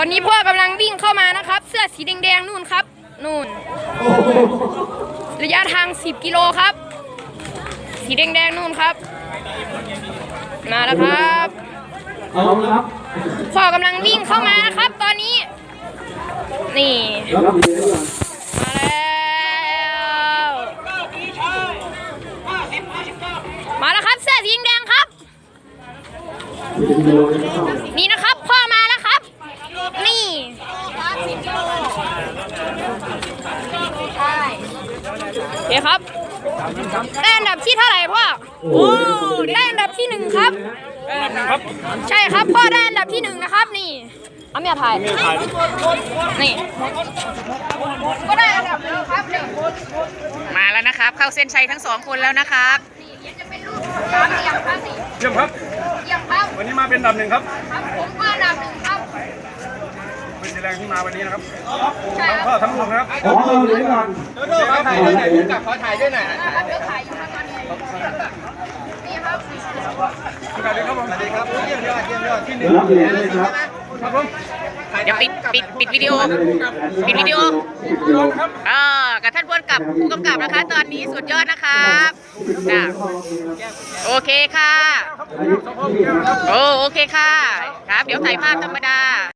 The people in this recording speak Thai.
อนนี้พ่อกำลังวิ่งเข้ามานะครับ เสื้อสีแดงๆนู่นครับ นู่น ระยะทาง 10 กิโลครับ สีแดงๆนู่นครับ มาแล้วครับเอาละครับพ่อกำลังวิ่งเข้ามานะครับ ตอนนี้ นี่รับดีเลยก่อนมาแล้วมาแล้วครับเสื้อสีแดงๆครับสิบกิโลเลยนะครับ นี่นะครับ พ่อมาแล้วครับ นี่โอ เคครับได้อันดับที่เท่าไหร่พ่อโอ้ได้อันดับที่หนึ่งครับใช่ครับพ่อได้อันดับที่หนึ่งนะครับนี่เอาเมียถ่ายนี่ก็ได้อันดับหนึ่งครับนี่มาแล้วนะครับ เข้าเส้นชัยทั้งสองคนแล้วนะครับนี่จะเป็นรูปสามเหลี่ยมครับนี่เยี่ยมครับเยี่ยมครับ วันนี้มาเป็นอันดับหนึ่งครับ ครับผมก็อันดับหนึ่ งครับเป็นสีแรงที่มาวันนี้นะครับใช่ทั้งคพ่รับอทั้งลูกนะครับขอเอาเหรียญก่อนขอถ่ายด้วยหน่อยผมกับขอถ่ายด้วยหน่อยครับเดี๋ยวถ่ายอยู่ครับตอนนี้นี่ครับสวัสดีครับผมสวัสดีครับเยี่ยมยอดเยี่ยมยอดที่หเดี๋นึ่ยวงรับเหรียญเลยครับครับผมเดี๋ยวปิดปิดปิดวิดีโอปิดวิดีโอเออกับท่านผู้กำกับผู้กำกับนะคะ ตอนนี้สุดยอดนะครับจ้ะโอเคค่ะ โอ้โอเคค่ะ ครับ เดี๋ยวถ่ายภาพธรรมดา